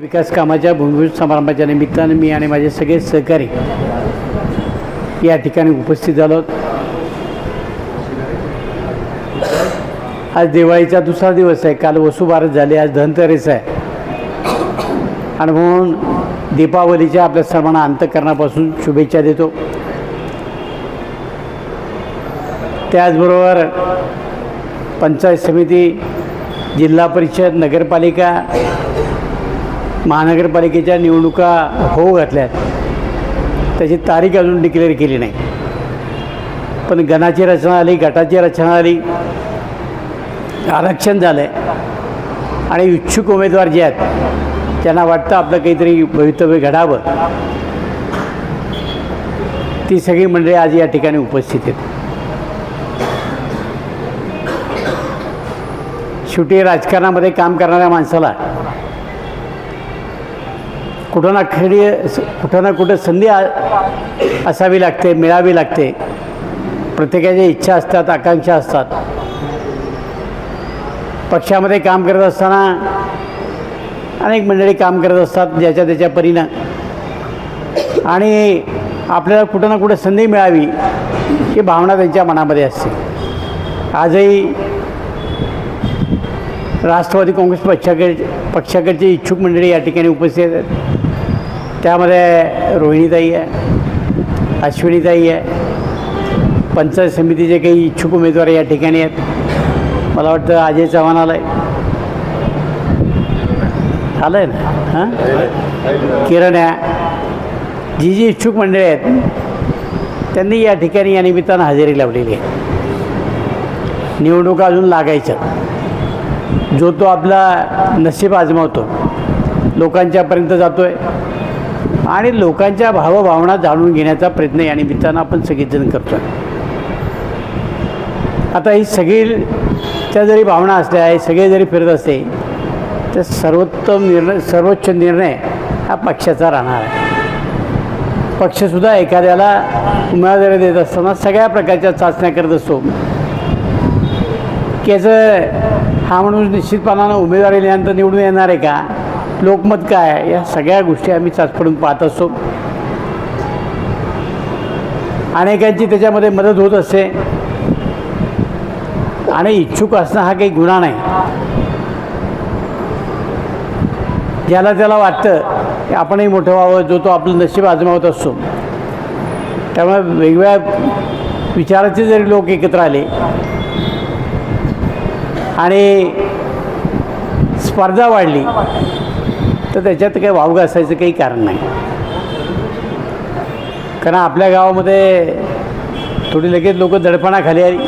विकास कामाच्या भूमिपूजन समारंभाच्या निमित्तानं मी आणि माझे सगळे सहकारी या ठिकाणी उपस्थित झालो. आज दिवाळीचा दुसरा दिवस आहे. काल वसुबारस झाली आज धनतेरस आहे. आणि म्हणून दीपावलीच्या आपल्या सर्वांना अंतकरणापासून शुभेच्छा देतो. त्याचबरोबर पंचायत समिती जिल्हा परिषद नगरपालिका महानगरपालिकेच्या निवडणुका होऊ घातल्यात. त्याची तारीख अजून डिक्लेअर केली नाही. पण गणाची रचना आली गटाची रचना आली आरक्षण झालं आहे आणि इच्छुक उमेदवार जे आहेत त्यांना वाटतं आपलं काहीतरी भवितव्य घडावं. ती सगळी मंडळी आज या ठिकाणी उपस्थित आहेत. शेवटी राजकारणामध्ये काम करणाऱ्या माणसाला कुठं ना खरी कुठं ना कुठं संधी असावी लागते मिळावी लागते. प्रत्येकाच्या इच्छा असतात आकांक्षा असतात. पक्षामध्ये काम करत असताना अनेक मंडळी काम करत असतात ज्याच्या त्याच्या परीनं. आणि आपल्याला कुठं ना कुठं संधी मिळावी ही भावना त्यांच्या मनामध्ये असते. आजही राष्ट्रवादी काँग्रेस पक्षाकडे पक्षाकडची इच्छुक मंडळी या ठिकाणी उपस्थित आहेत. त्यामध्ये रोहिणीताई आहे अश्विनीताई आहे. पंचायत समितीचे काही इच्छुक उमेदवार या ठिकाणी आहेत. मला वाटतं अजय चव्हाण आलं आहे आलं आहे ना? हां? किरण आहे. जी जी इच्छुक मंडळी आहेत त्यांनी या ठिकाणी या निमित्तानं हजेरी लावलेली आहे. निवडणुका अजून लागायच्या जो तो आपला नशीब आजमावतो लोकांच्यापर्यंत जातो आहे आणि लोकांच्या भावभावना जाणून घेण्याचा प्रयत्न या निमित्तानं आपण सगळेजण करतो आता ही सगळी त्या जरी भावना असल्या हे सगळे जरी फिरत असते तर सर्वोत्तम निर्णय सर्वोच्च निर्णय हा पक्षाचा राहणार आहे. पक्षसुद्धा एखाद्याला उमेदवारी देत असताना सगळ्या प्रकारच्या चाचण्या करत असतो. की याचं हा माणूस निश्चितपणानं उमेदवारी दिल्यानंतर निवडून येणार आहे का? लोकमत काय आहे? या सगळ्या गोष्टी आम्ही चाचपडून पाहत असतो. अनेकांची त्याच्यामध्ये मदत होत असते. आणि इच्छुक असणं हा काही गुन्हा नाही. ज्याला त्याला वाटतं की आपणही मोठं व्हावं जो तो आपलं नशीब आजमावत असतो. त्यामुळे वेगवेगळ्या विचाराचे जरी लोक एकत्र आले आणि स्पर्धा वाढली तर त्याच्यात काही वावगं असायचं काही कारण नाही. कारण आपल्या गावामध्ये थोडी लगेच लोक दडपणाखाली आली.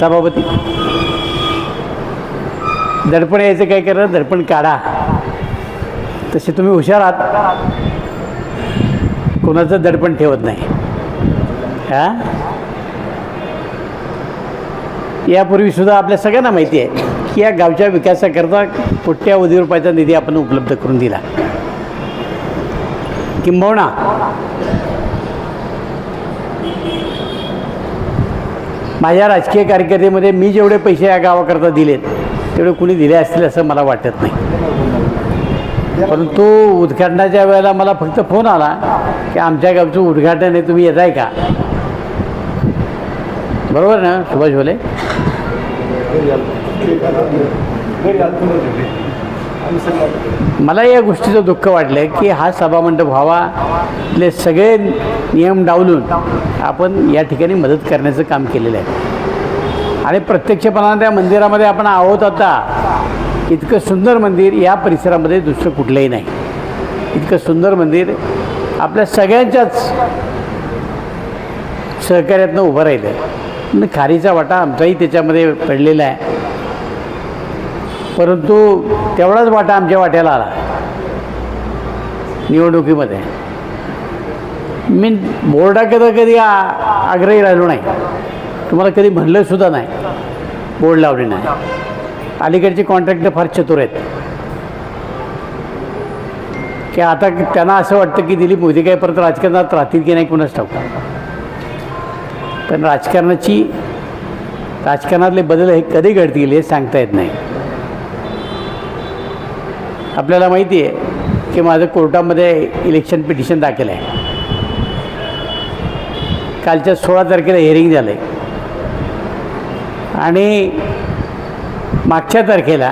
सभापती. दडपण यायचं काय करा दडपण काढा. तसे तुम्ही हुशार आहात. कोणाचं दडपण ठेवत नाही. हां? यापूर्वीसुद्धा आपल्या सगळ्यांना माहिती आहे. या गावच्या विकासाकरता कोट्यावधी रुपयाचा निधी आपण उपलब्ध करून दिला. किंबहुना माझ्या राजकीय कार्यकर्तेमध्ये मी जेवढे पैसे या गावाकरता दिलेत तेवढे कुणी दिले असतील असं मला वाटत नाही. परंतु उद्घाटनाच्या वेळेला मला फक्त फोन आला की आमच्या गावचं उद्घाटन आहे तुम्ही येत आहे का? बरोबर ना सुभाष भोले? मला या गोष्टीचं दुःख वाटलं की हा सभामंडप व्हावा ले सगळे नियम डावलून आपण या ठिकाणी मदत करण्याचं काम केलेलं आहे. आणि प्रत्यक्षपणानं त्या मंदिरामध्ये आपण आहोत आता इतकं सुंदर मंदिर या परिसरामध्ये दुसरं कुठलंही नाही. इतकं सुंदर मंदिर आपल्या सगळ्यांच्याच सहकार्यातनं उभं राहिलं आहे खारीचा वाटा आमचाही त्याच्यामध्ये पडलेला आहे. परंतु तेवढाच वाटा आमच्या वाट्याला आला. निवडणुकीमध्ये. मी बोर्डाकडं कधी आग्रही राहिलो नाही. तुम्हाला कधी म्हणलंसुद्धा नाही. बोर्ड लावले नाही. अलीकडचे कॉन्ट्रॅक्टर फार चतुर आहेत. की आता त्यांना असं वाटतं की दिलीप मोदी काय परत राजकारणात राहतील की नाही कुणाच ठाऊक पण राजकारणाची राजकारणातले बदल हे कधी घडतील हे सांगता येत नाही. आपल्याला माहिती आहे की माझं कोर्टामध्ये इलेक्शन पिटिशन दाखल आहे. कालच्या सोळा तारखेला हिअरिंग झालं आहे आणि मागच्या तारखेला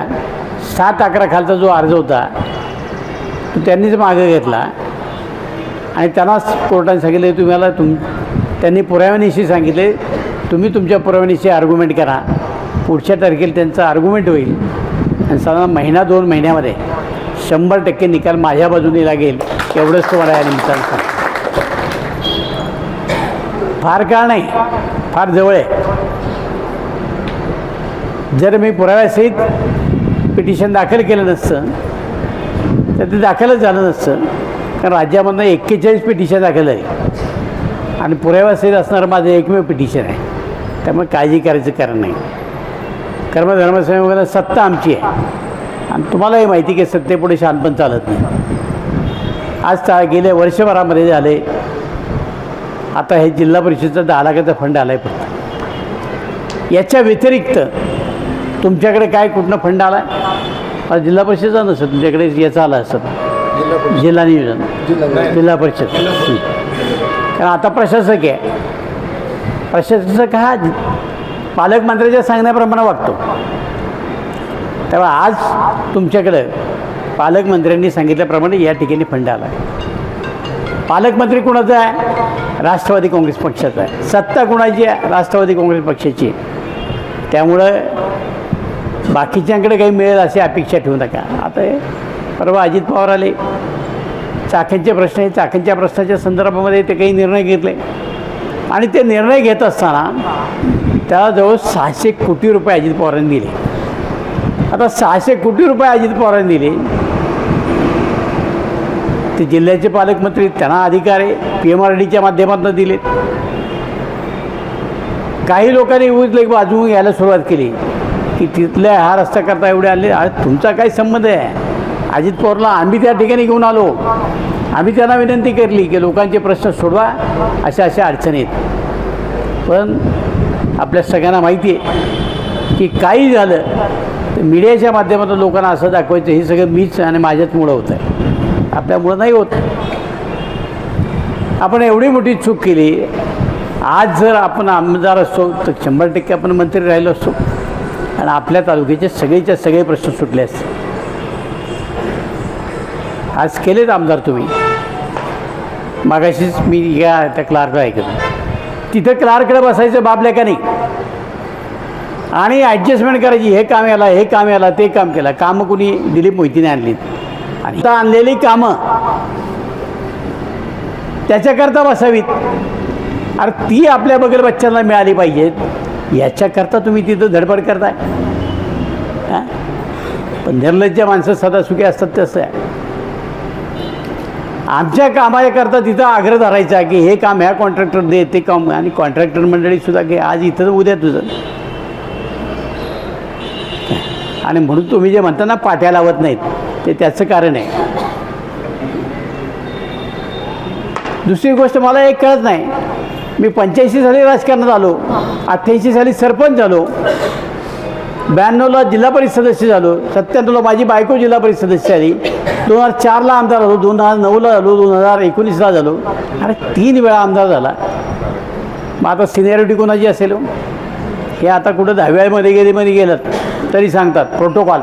सात अकरा खालचा जो अर्ज होता तो त्यांनीच मागं घेतला. आणि त्यांनाच कोर्टाने सांगितले तुम्हाला तुम त्यांनी पुराव्यानिशी सांगितले तुम्ही तुमच्या पुराव्यानिशी आर्ग्युमेंट करा. पुढच्या तारखेला त्यांचा आर्ग्युमेंट होईल. आणि साधारण महिना दोन महिन्यामध्ये शंभर टक्के निकाल माझ्या बाजूने लागेल. एवढंच तुम्हाला या निमित्तानं सांगतो. फार काळ नाही फार जवळ आहे. जर मी पुराव्यासहित पिटिशन दाखल केलं नसतं तर ते दाखलच झालं नसतं. कारण राज्यामधनं एक्केचाळीस पिटिशन दाखल आहे. आणि पुराव्यासहित असणारं माझं एकमेव पिटिशन आहे. त्यामुळे काळजी करायचं कारण नाही. कर्मधर्मसंयोगाला सत्ता आमची आहे. आणि तुम्हालाही माहिती की सत्तेपुढे शानपण चालत नाही. आज चा गेल्या वर्षभरामध्ये झाले आता हे जिल्हा परिषदचा दहा लाखाचा फंड आला आहे फक्त. याच्या व्यतिरिक्त तुमच्याकडे काय कुठनं फंड आला आहे जिल्हा परिषदचा नसतं तुमच्याकडे याचा आला असतं जिल्हा नियोजन. जिल्हा परिषद. कारण आता प्रशासक आहे. प्रशासक हा पालकमंत्र्याच्या सांगण्याप्रमाणे वागतो. तेव्हा आज तुमच्याकडं पालकमंत्र्यांनी सांगितल्याप्रमाणे या ठिकाणी फंड आला आहे. पालकमंत्री कोणाचा आहे? राष्ट्रवादी काँग्रेस पक्षाचा आहे. सत्ता कुणाची आहे? राष्ट्रवादी काँग्रेस पक्षाची. आहे त्यामुळं बाकीच्यांकडे काही मिळेल अशी अपेक्षा ठेवू नका. आता हे परवा अजित पवार आले. चाकणचे प्रश्न आहे चाकणच्या प्रश्नाच्या संदर्भामध्ये ते काही निर्णय घेतले. आणि ते निर्णय घेत असताना त्याजवळ सहाशे कोटी रुपये अजित पवारांनी दिले. आता सहाशे कोटी रुपये अजित पवारांनी दिले. ते जिल्ह्याचे पालकमंत्री त्यांना अधिकार आहे. पी एम आर डीच्या माध्यमातून दिलेत. काही लोकांनी उजले बाजू यायला सुरुवात केली. की तिथल्या हा रस्ता करता एवढे आले. अरे तुमचा काय संबंध आहे. अजित पवारला आम्ही त्या ठिकाणी घेऊन आलो. आम्ही त्यांना विनंती केली की लोकांचे प्रश्न सोडवा. अशा अशा अडचणी आहेत. पण आपल्या सगळ्यांना माहिती आहे की काही झालं तर मीडियाच्या माध्यमातून लोकांना असं दाखवायचं हे सगळं मीच आणि माझ्याचमुळं होतं आहे आपल्यामुळं नाही होत. आपण एवढी मोठी चूक केली आज जर आपण आमदार असतो तर शंभर टक्के आपण मंत्री राहिलो असतो. आणि आपल्या तालुक्याचे सगळेच्या सगळे प्रश्न सुटले असते. आज केलेत आमदार तुम्ही. मागाशीच मी या त्या क्लार्कला ऐकतो तिथं क्लार्ककडे बसायचं बाबल्या का नाही आणि ॲडजस्टमेंट करायची हे काम याला हे काम याला ते काम केलं. कामं कुणी दिलीप मोहितीने आणली आणि आता आणलेली कामं त्याच्याकरता बसावीत. अरे ती आपल्या बगल बच्चांना मिळाली पाहिजेत याच्याकरता तुम्ही तिथं धडपड करताय. हां? पण निर्लज्ज माणसं सदा सुखी असतात तसं. आहे आमच्या कामाकरता तिथं आग्रह धरायचा की हे काम ह्या कॉन्ट्रॅक्टर दे ते काम आणि कॉन्ट्रॅक्टर मंडळीसुद्धा की आज इथं उद्या तुझं. आणि म्हणून तुम्ही जे म्हणता ना पाट्या लावत नाहीत ते त्याचं कारण आहे. दुसरी गोष्ट मला एक कळत नाही. मी पंच्याऐंशी साली राजकारणात आलो अठ्ठ्याऐंशी साली सरपंच झालो ब्याण्णवला जिल्हा परिषद सदस्य झालो सत्त्याण्णवला माझी बायको जिल्हा परिषद सदस्य झाली दोन हजार चारला आमदार झालो दोन हजार नऊला झालो दोन हजार एकोणीसला झालो. अरे तीन वेळा आमदार झाला. मग आता सिनियरिटी कोणाची असेल हो? हे? आता कुठं दहाव्यामध्ये गेले मध्ये गेलं तरी सांगतात प्रोटोकॉल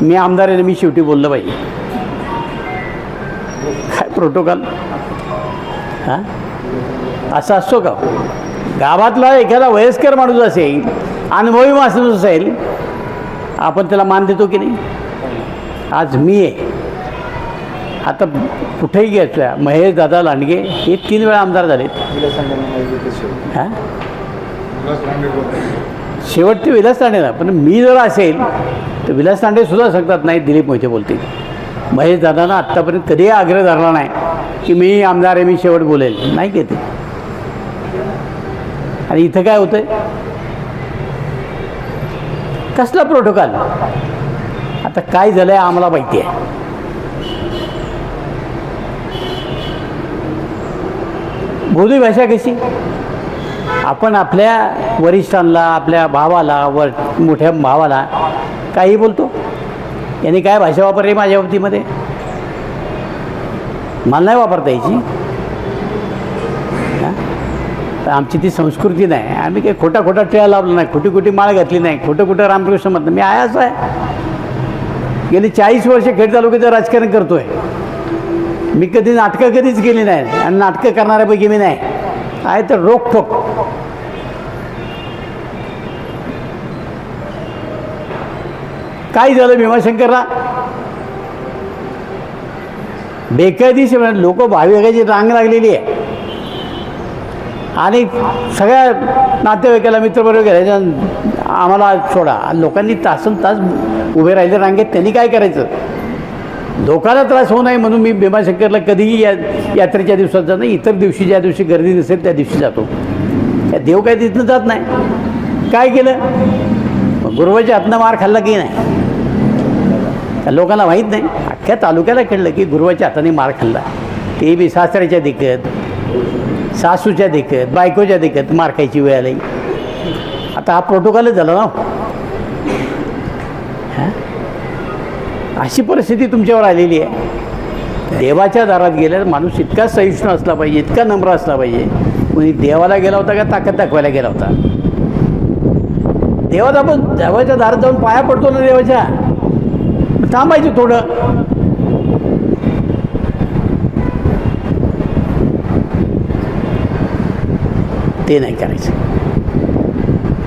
मी आमदार आहे मी शेवटी बोललं पाहिजे काय प्रोटोकॉल हां? असं असतो का? गावातला एखादा वयस्कर माणूस असेल अनुभवी माणूस असेल आपण त्याला मान देतो की नाही? आज मी आहे. आता कुठेही घ्यायचं महेश दादा लांडगे हे तीन वेळा आमदार झालेत. हां. शेवट ते विलास तांडेला पण मी जर असेल तर विलास तांडेसुद्धा सांगतात नाही दिलीप मोहिते बोलतील. महेश दादांना आत्तापर्यंत कधीही आग्रह धरला नाही की मी आमदार आहे मी शेवट बोलेल. नाही घेते आणि इथं काय होतं कसला प्रोटोकॉल आता काय झालंय आम्हाला माहिती आहे. बोली भाषा कशी? आपण आपल्या वरिष्ठांना आपल्या भावाला वर मोठ्या भावाला काही बोलतो? यांनी काय भाषा वापरली माझ्या बाबतीमध्ये? मला नाही वापरता यायची. तर आमची ती संस्कृती नाही. आम्ही काही खोटा खोटा टिळा लावला नाही खोटी खोटी माळ घातली नाही खोटं खोटं रामकृष्ण म्हणतं मी आहे असं आहे. गेली चाळीस वर्ष खेड तालुक्याचं राजकारण करतो आहे मी कधी नाटकं कधीच केली नाही आणि नाटकं करणाऱ्यापैकी मी नाही. आहे तर रोखोक काय झालं भीमाशंकरला? बेकायदेशीर लोक भाविकाची रांग लागलेली आहे. आणि सगळ्या नातेवाईकाला मित्रबरोबर घ्यायचं आम्हाला सोडा. आणि लोकांनी तासन तास उभे राहिले रांगेत त्यांनी काय करायचं? लोकांना त्रास होऊ नये म्हणून मी भीमाशंकरला कधीही या यात्रेच्या दिवसात जात नाही. इतर दिवशी ज्या दिवशी गर्दी नसेल त्या दिवशी जातो. त्या देव काय तिथनं जात नाही. काय केलं? मग गुरुवाच्या हातनं मार खाल्ला की नाही? त्या लोकांना माहीत नाही. अख्ख्या तालुक्याला खेळलं की गुरुवाच्या हाताने मार खाल्ला. ते बी सासऱ्याच्या दिखत सासूच्या दिखत बायकोच्या दिखत मार खायची वेळ आली. आता हा प्रोटोकॉलच झाला ना हो. अशी परिस्थिती तुमच्यावर आलेली आहे. देवाच्या दारात गेल्यावर माणूस इतका सहिष्णू असला पाहिजे इतका नम्र असला पाहिजे. कोणी देवाला गेला होता का ताकद दाखवायला गेला होता? देवात आपण देवाच्या दारात जाऊन पाया पडतो ना देवाच्या? थांबायचं थोडं. ते नाही करायचं.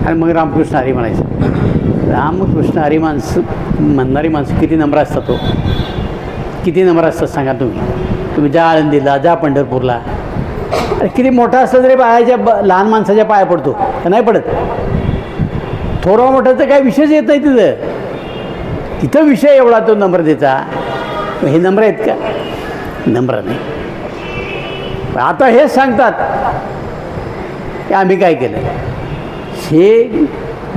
आणि मग रामकृष्ण हरी म्हणायचं रामकृष्ण हरी माणसं म्हणणारी माणसं किती नम्र असतात तो? किती नंबर असतात सांगा तुम्ही? तुम्ही जा आळंदीला जा पंढरपूरला. अरे किती मोठा असलं तरी बाळाच्या ब लहान माणसाच्या पाया पडतो. का नाही पडत? थोडा तर काही विषयच येत नाही तिथं. तिथं विषय एवढा तो नंबर देचा हे नम्र आहेत का? नम्र नाही. आता हेच सांगतात. की आम्ही काय केलं हे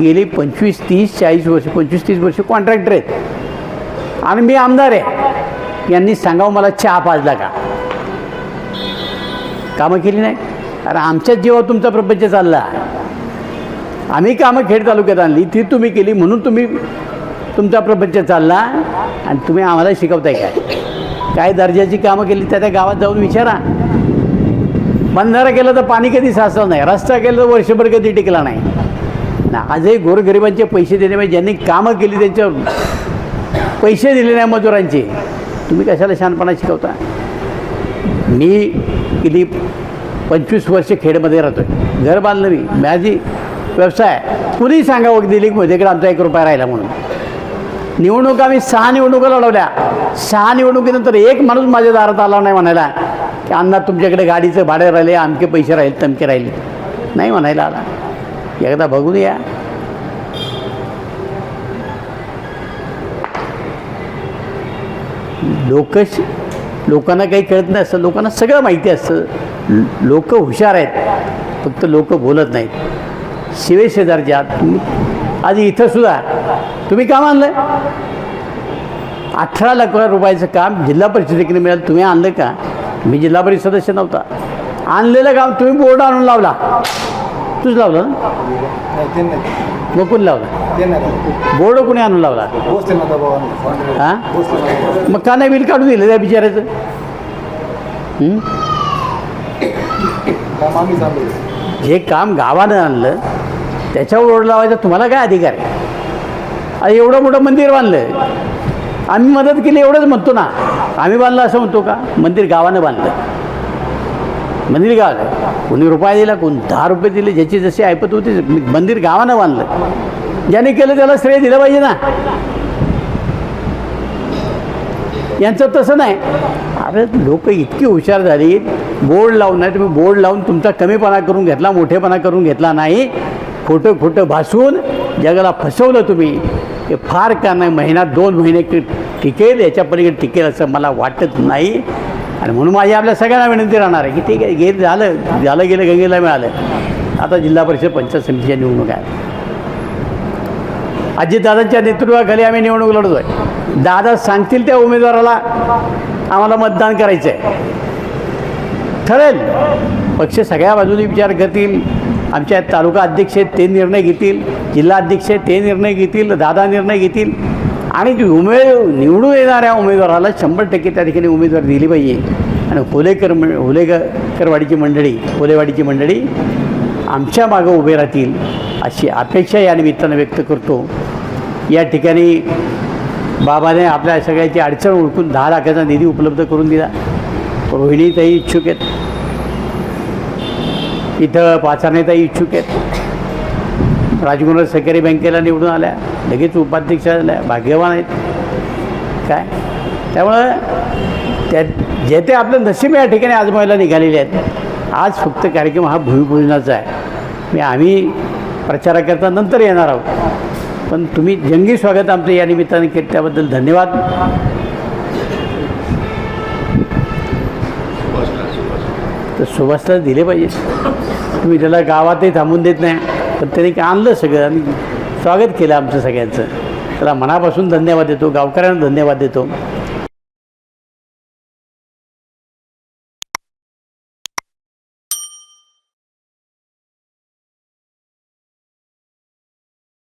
गेली पंचवीस तीस चाळीस वर्ष पंचवीस तीस वर्ष कॉन्ट्रॅक्टर आहेत. आणि मी आमदार आहे. यांनी सांगावं मला चहा पाजला का? कामं केली नाही. कारण आमच्याच जीवावर तुमचा प्रपंच चालला आम्ही कामं खेड तालुक्यात आणली ती तुम्ही केली म्हणून तुम्ही तुमचा प्रपंच चालला आणि तुम्ही आम्हाला शिकवताय काय? काय दर्जाची कामं केली त्या त्या गावात जाऊन विचारा. बंधारा केला तर पाणी कधी साचलं नाही रस्ता केला तर वर्षभर कधी टिकला नाही. ना आजही गोरगरिबांचे पैसे देण्यामध्ये म्हणजे ज्यांनी कामं केली त्यांच्यावर पैसे दिले नाही मजुरांचे. तुम्ही कशाला शहाणपणा शिकवता? मी गेली पंचवीस वर्ष खेडमध्ये राहतो आहे घर बांधलं मी. माझी व्यवसाय कुणी सांगावं दिलीप मोदीकडे आमचा एक रुपया राहिला म्हणून? निवडणुका आम्ही सहा निवडणुका लढवल्या. सहा निवडणुकीनंतर एक माणूस माझ्या दारात आला नाही म्हणायला की अण्णा तुमच्याकडे गाडीचं भाडं राहिले आमके पैसे राहिले तमके राहिले. नाही म्हणायला आला. एकदा बघून या. लोक लोकांना काही कळत नाही असतं लोकांना सगळं माहिती असतं. लोक हुशार आहेत फक्त लोक बोलत नाहीत. शिवे शेजारच्या तुम्ही आज इथं सुद्धा तुम्ही काम आणलं अठरा लाख रुपयाचं काम जिल्हा परिषदेकडे मिळालं तुम्ही आणलं का? मी जिल्हा परिषद सदस्य नव्हता. आणलेलं काम तुम्ही बोर्ड आणून लावला. तूच लावलं? ना मग कोणी लावला? बोर्ड कोणी आणून लावला? हा? हां मग का नाही बिल काढून दिलं त्या बिचाऱ्याचं? हं? काम जे काम गावानं आणलं. त्याच्यावर ओढ लावायचा तुम्हाला काय अधिकार आहे? अरे एवढं मोठं मंदिर बांधलं आम्ही मदत केली एवढंच म्हणतो ना. आम्ही बांधलं असं म्हणतो का? मंदिर गावानं बांधलं. मंदिर गावानं कोणी रुपया दिला कोण दहा रुपये दिले ज्याची जशी ऐपत होती मंदिर गावानं बांधलं. ज्याने केलं त्याला श्रेय दिलं पाहिजे ना. यांचं तसं नाही. अरे लोक इतकी हुशार झाली. बोर्ड लावून नाही तुम्ही बोर्ड लावून तुमचा कमीपणा करून घेतला मोठेपणा करून घेतला नाही. खोटं खोटं भासून जगाला फसवलं तुम्ही. हे फार का नाही महिना दोन महिने टिकेल याच्या पलीकडे टिकेल असं मला वाटत नाही. आणि म्हणून माझी आपल्या सगळ्यांना विनंती राहणार आहे की ते घेत झालं झालं गेलं गंगेला मिळालं. आता जिल्हा परिषद पंचायत समितीच्या निवडणूक आहे अजितदादांच्या नेतृत्वाखाली आम्ही निवडणूक लढतो आहे दादा सांगतील त्या उमेदवाराला आम्हाला मतदान करायचं आहे ठरेल. पक्ष सगळ्या बाजूने विचार करतील. आमच्या तालुका अध्यक्ष आहेत ते निर्णय घेतील. जिल्हा अध्यक्ष आहेत ते निर्णय घेतील. दादा निर्णय घेतील. आणि ती उमेद निवडून येणाऱ्या उमेदवाराला शंभर टक्के त्या ठिकाणी उमेदवारी दिली पाहिजे. आणि हुलेकर म हुलेकरवाडीची मंडळी होलेवाडीची मंडळी आमच्या मागं उभे राहतील अशी अपेक्षा या निमित्तानं व्यक्त करतो. या ठिकाणी बाबाने आपल्या सगळ्याची अडचण ओळखून दहा लाखाचा निधी उपलब्ध करून दिला. रोहिणीताई इच्छुक आहेत. इथं पाचारणेताई इच्छुक आहेत. राजकुमार सहकारी बँकेला निवडून आल्या. लगेच उपाध्यक्ष झाल्या भाग्यवान आहेत. काय? त्यामुळं त्या जे ते आपलं नशीब या ठिकाणी आजमायला निघालेले आहेत. आज फक्त कार्यक्रम हा भूमिपूजनाचा आहे. मी आम्ही प्रचाराकरता नंतर येणार आहोत. पण तुम्ही जंगी स्वागत आमचं या निमित्ताने केलं त्याबद्दल धन्यवाद. तर सुभाषला दिले पाहिजे. तुम्ही त्याला गावातही थांबून देत नाही पण त्याने काय आणलं सगळं आणि स्वागत केलं आमचं सगळ्यांचं. त्याला मनापासून धन्यवाद देतो गावकऱ्यांना धन्यवाद देतो.